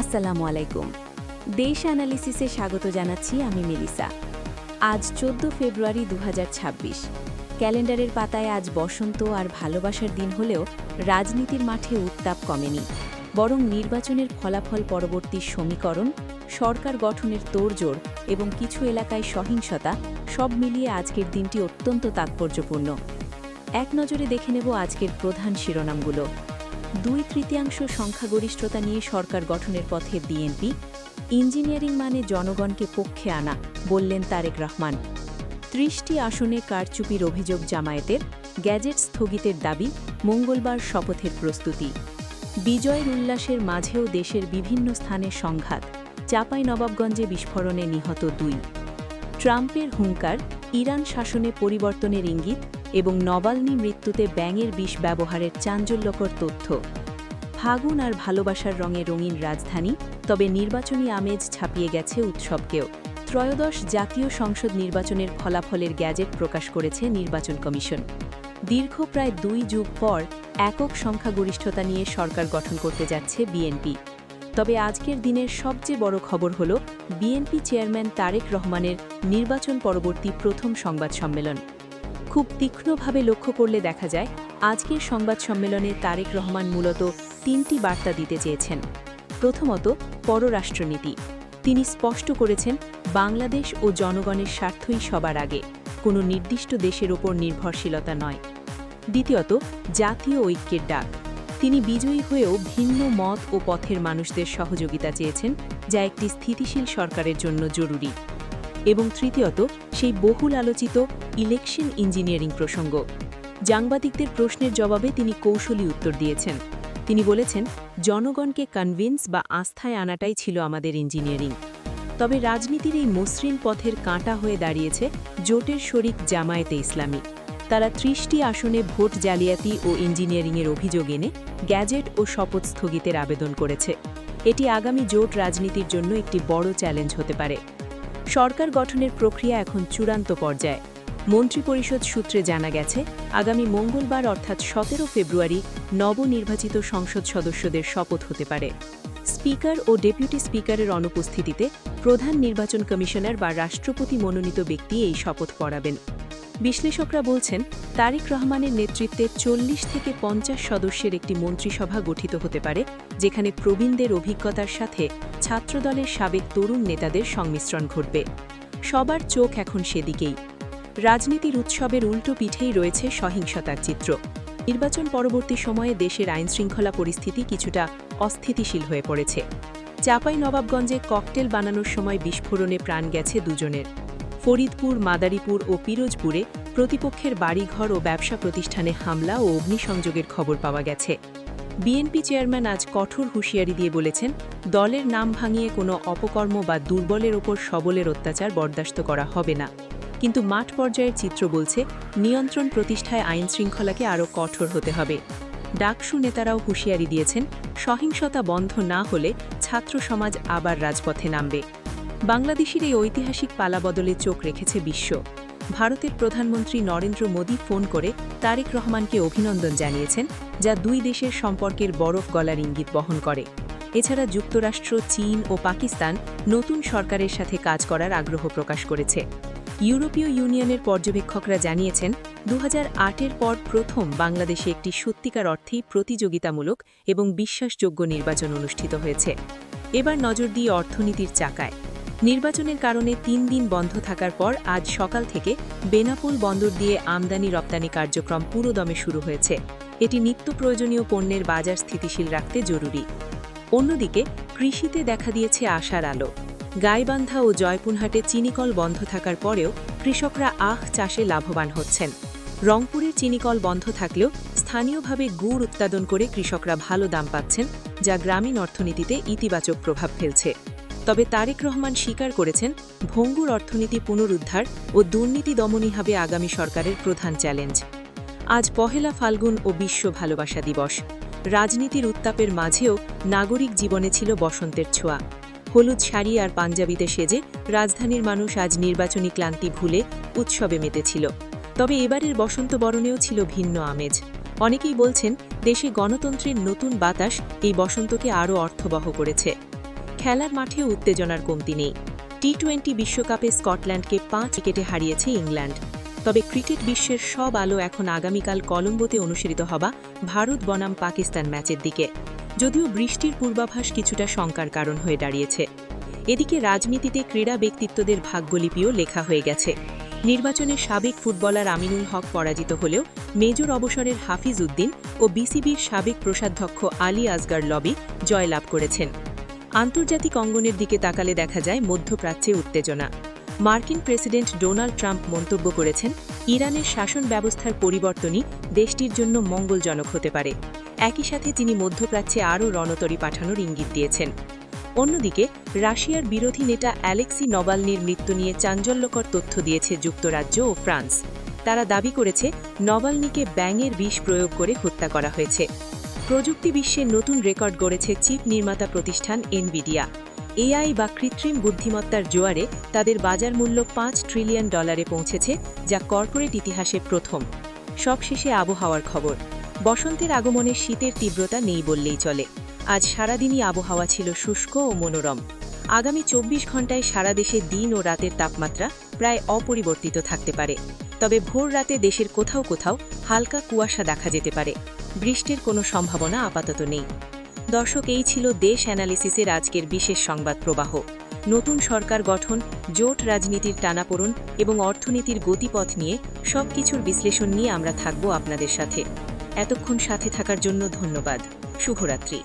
আসসালামু আলাইকুম। দেশ অ্যানালিসিসে স্বাগত জানাচ্ছি আমি মেলিসা। আজ চোদ্দ ফেব্রুয়ারি দু হাজার ছাব্বিশ। ক্যালেন্ডারের পাতায় আজ বসন্ত আর ভালোবাসার দিন হলেও রাজনীতির মাঠে উত্তাপ কমেনি। বরং নির্বাচনের ফলাফল পরবর্তী সমীকরণ, সরকার গঠনের তোড়জোড় এবং কিছু এলাকায় সহিংসতা সব মিলিয়ে আজকের দিনটি অত্যন্ত তাৎপর্যপূর্ণ। এক নজরে দেখে নেব আজকের প্রধান শিরোনামগুলো। দুই তৃতীয়াংশ সংখ্যাগরিষ্ঠতা নিয়ে সরকার গঠনের পথে বিএনপি, ইঞ্জিনিয়ারিং মানে জনগণকে পক্ষে আনা, বললেন তারেক রহমান। ত্রিশটি আসনে কারচুপির অভিযোগ জামায়াতের, গ্যাজেট স্থগিতের দাবি, মঙ্গলবার শপথের প্রস্তুতি। বিজয়ের উল্লাসের মাঝেও দেশের বিভিন্ন স্থানে সংঘাত চাপাই নবাবগঞ্জে বিস্ফোরণে নিহত দুই। ট্রাম্পের হুঙ্কার, ইরান শাসনে পরিবর্তনের ইঙ্গিত এবং নবালনি মৃত্যুতে ব্যাঙের বিষ ব্যবহারের চাঞ্চল্যকর তথ্য। ফাগুন আর ভালোবাসার রঙে রঙিন রাজধানী, তবে নির্বাচনী আমেজ ছাপিয়ে গেছে উৎসবকেও। ত্রয়োদশ জাতীয় সংসদ নির্বাচনের ফলাফলের গ্যাজেট প্রকাশ করেছে নির্বাচন কমিশন। দীর্ঘ প্রায় দুই যুগ পর একক সংখ্যাগরিষ্ঠতা নিয়ে সরকার গঠন করতে যাচ্ছে বিএনপি। তবে আজকের দিনের সবচেয়ে বড় খবর হল বিএনপি চেয়ারম্যান তারেক রহমানের নির্বাচন পরবর্তী প্রথম সংবাদ সম্মেলন। খুব তীক্ষ্ণভাবে লক্ষ্য করলে দেখা যায়, আজকের সংবাদ সম্মেলনে তারেক রহমান মূলত তিনটি বার্তা দিতে চেয়েছেন। প্রথমত, পররাষ্ট্রনীতি। তিনি স্পষ্ট করেছেন, বাংলাদেশ ও জনগণের স্বার্থই সবার আগে, কোনো নির্দিষ্ট দেশের ওপর নির্ভরশীলতা নয়। দ্বিতীয়ত, জাতীয় ঐক্যের ডাক। তিনি বিজয়ী হয়েও ভিন্ন মত ও পথের মানুষদের সহযোগিতা চেয়েছেন, যা একটি স্থিতিশীল সরকারের জন্য জরুরি। এবং তৃতীয়ত, সেই বহুল আলোচিত ইলেকশন ইঞ্জিনিয়ারিং প্রসঙ্গ। সাংবাদিকদের প্রশ্নের জবাবে তিনি কৌশলী উত্তর দিয়েছেন। তিনি বলেছেন, জনগণকে কনভিন্স বা আস্থায় আনাটাই ছিল আমাদের ইঞ্জিনিয়ারিং তবে রাজনীতির এই মসৃণ পথের কাঁটা হয়ে দাঁড়িয়েছে জোটের শরিক জামায়াতে ইসলামী। তারা ত্রিশটি আসনে ভোট জালিয়াতি ও ইঞ্জিনিয়ারিংয়ের অভিযোগ এনে গ্যাজেট ও শপথ স্থগিতের আবেদন করেছে। এটি আগামী জোট রাজনীতির জন্য একটি বড় চ্যালেঞ্জ হতে পারে। সরকার গঠনের প্রক্রিয়া এখন চূড়ান্ত পর্যায়ে। মন্ত্রিপরিষদ সূত্রে জানা গেছে, আগামী মঙ্গলবার অর্থাৎ সতেরো ফেব্রুয়ারি নবনির্বাচিত সংসদ সদস্যদের শপথ হতে পারে। স্পিকার ও ডেপুটি স্পিকারের অনুপস্থিতিতে প্রধান নির্বাচন কমিশনার বা রাষ্ট্রপতি মনোনীত ব্যক্তি এই শপথ পড়াবেন। বিশ্লেষকরা বলছেন, তারেক রহমানের নেতৃত্বে চল্লিশ থেকে পঞ্চাশ সদস্যের একটি মন্ত্রিসভা গঠিত হতে পারে, যেখানে প্রবীণদের অভিজ্ঞতার সাথে ছাত্রদলের সাবেক তরুণ নেতাদের সংমিশ্রণ ঘটবে। সবার চোখ এখন সেদিকেই। রাজনীতির উৎসবের উল্টো পিঠেই রয়েছে সহিংসতার চিত্র। নির্বাচন পরবর্তী সময়ে দেশের আইনশৃঙ্খলা পরিস্থিতি কিছুটা অস্থিতিশীল হয়ে পড়েছে। চাপাই নবাবগঞ্জে ককটেল বানানোর সময় বিস্ফোরণে প্রাণ গেছে দুজনের। ফরিদপুর, মাদারীপুর ও পিরোজপুরে প্রতিপক্ষের বাড়িঘর ও ব্যবসা প্রতিষ্ঠানে হামলা ও অগ্নিসংযোগের খবর পাওয়া গেছে। বিএনপি চেয়ারম্যান আজ কঠোর হুঁশিয়ারি দিয়ে বলেছেন, দলের নাম ভাঙিয়ে কোনো অপকর্ম বা দুর্বলের ওপর সবলের অত্যাচার বরদাস্ত করা হবে না। কিন্তু মাঠ পর্যায়ের চিত্র বলছে, নিয়ন্ত্রণ প্রতিষ্ঠায় আইন শৃঙ্খলাকে আরও কঠোর হতে হবে। ডাকসু নেতারাও হুঁশিয়ারি দিয়েছেন, সহিংসতা বন্ধ না হলে ছাত্র সমাজ আবার রাজপথে নামবে। বাংলাদেশের এই ঐতিহাসিক পালাবদলে চোখ রেখেছে বিশ্ব। ভারতের প্রধানমন্ত্রী নরেন্দ্র মোদী ফোন করে তারেক রহমানকে অভিনন্দন জানিয়েছেন, যা দুই দেশের সম্পর্কের বরফ গলার ইঙ্গিত বহন করে। এছাড়া যুক্তরাষ্ট্র, চীন ও পাকিস্তান নতুন সরকারের সাথে কাজ করার আগ্রহ প্রকাশ করেছে। ইউরোপীয় ইউনিয়নের পর্যবেক্ষকরা জানিয়েছেন দু এর পর প্রথম বাংলাদেশে একটি সত্যিকার অর্থেই প্রতিযোগিতামূলক এবং বিশ্বাসযোগ্য নির্বাচন অনুষ্ঠিত হয়েছে। এবার নজর দিয়ে অর্থনীতির চাকায়। নির্বাচনের কারণে তিন দিন বন্ধ থাকার পর আজ সকাল থেকে বেনাপুল বন্দর দিয়ে আমদানি রপ্তানি কার্যক্রম পুরোদমে শুরু হয়েছে। এটি নিত্য প্রয়োজনীয় পণ্যের বাজার স্থিতিশীল রাখতে জরুরি। অন্যদিকে, কৃষিতে দেখা দিয়েছে আশার আলো। গাইবান্ধা ও জয়পুরহাটে চিনিকল বন্ধ থাকার পরেও কৃষকরা আখ চাষে লাভবান হচ্ছেন। রংপুরের চিনিকল বন্ধ থাকলেও স্থানীয়ভাবে গুড় উৎপাদন করে কৃষকরা ভালো দাম পাচ্ছেন, যা গ্রামীণ অর্থনীতিতে ইতিবাচক প্রভাব ফেলছে। তবে তারেক রহমান স্বীকার করেছেন, ভঙ্গুর অর্থনীতি পুনরুদ্ধার ও দুর্নীতি দমনই হবে আগামী সরকারের প্রধান চ্যালেঞ্জ। আজ পহেলা ফাল্গুন ও বিশ্ব ভালোবাসা দিবস। রাজনীতির উত্তাপের মাঝেও নাগরিক জীবনে ছিল বসন্তের ছোঁয়া। হলুদ শাড়ি আর পাঞ্জাবিতে সেজে রাজধানীর মানুষ আজ নির্বাচনী ক্লান্তি ভুলে উৎসবে মেতেছিল। তবে এবারের বসন্ত বরণেও ছিল ভিন্ন আমেজ। অনেকেই বলছেন, দেশে গণতন্ত্রের নতুন বাতাস এই বসন্তকে আরও অর্থবহ করেছে। খেলার মাঠে উত্তেজনার কমতি নেই। টি টোয়েন্টি বিশ্বকাপে স্কটল্যান্ডকে পাঁচ উইকেটে হারিয়েছে ইংল্যান্ড। তবে ক্রিকেট বিশ্বের সব আলো এখন আগামীকাল কলম্বোতে অনুসৃত হবা ভারত বনাম পাকিস্তান ম্যাচের দিকে। যদিও বৃষ্টির পূর্বাভাস কিছুটা শঙ্কার কারণ হয়ে দাঁড়িয়েছে। এদিকে রাজনীতিতে ক্রীড়া ব্যক্তিত্বদের ভাগ্যলিপিও লেখা হয়ে গেছে। নির্বাচনে সাবেক ফুটবলার আমিনুল হক পরাজিত হলেও মেজর অবসরের হাফিজ উদ্দিন ও বিসিবির সাবেক প্রসাধ্যক্ষ আলী আসগার লবি জয়লাভ করেছেন। আন্তর্জাতিক অঙ্গনের দিকে তাকালে দেখা যায় মধ্যপ্রাচ্যে উত্তেজনা। মার্কিন প্রেসিডেন্ট ডোনাল্ড ট্রাম্প মন্তব্য করেছেন, ইরানের শাসন ব্যবস্থার পরিবর্তনই দেশটির জন্য মঙ্গলজনক হতে পারে। একই সাথে তিনি মধ্যপ্রাচ্যে আরও রণতরী পাঠানোর ইঙ্গিত দিয়েছেন। অন্যদিকে, রাশিয়ার বিরোধী নেতা অ্যালেক্সি নবালনির মৃত্যু নিয়ে চাঞ্চল্যকর তথ্য দিয়েছে যুক্তরাজ্য ও ফ্রান্স। তারা দাবি করেছে, নবালনিকে ব্যাঙের বিষ প্রয়োগ করে হত্যা করা হয়েছে। প্রযুক্তি বিশ্বে নতুন রেকর্ড গড়েছে চিপ নির্মাতা প্রতিষ্ঠান এনভিডিয়া। এআই বা কৃত্রিম বুদ্ধিমত্তার জোয়ারে তাদের বাজার মূল্য পাঁচ ট্রিলিয়ন ডলারে পৌঁছেছে, যা কর্পোরেট ইতিহাসে প্রথম। সবশেষে আবহাওয়ার খবর। বসন্তের আগমনে শীতের তীব্রতা নেই বললেই চলে। আজ সারাদিনই আবহাওয়া ছিল শুষ্ক ও মনোরম। আগামী চব্বিশ ঘন্টায় সারা দেশে দিন ও রাতের তাপমাত্রা প্রায় অপরিবর্তিত থাকতে পারে। তবে ভোর রাতে দেশের কোথাও কোথাও হালকা কুয়াশা দেখা যেতে পারে। বৃষ্টির কোনো সম্ভাবনা আপাতত নেই। দর্শক, এই ছিল দেশ অ্যানালিসিসের আজকের বিশেষ সংবাদ প্রবাহ। নতুন সরকার গঠন, জোট রাজনীতির টানাপোড়ন এবং অর্থনীতির গতিপথ নিয়ে সব কিছুর বিশ্লেষণ নিয়ে আমরা থাকব আপনাদের সাথে। এতক্ষণ সাথে থাকার জন্য ধন্যবাদ। শুভরাত্রি।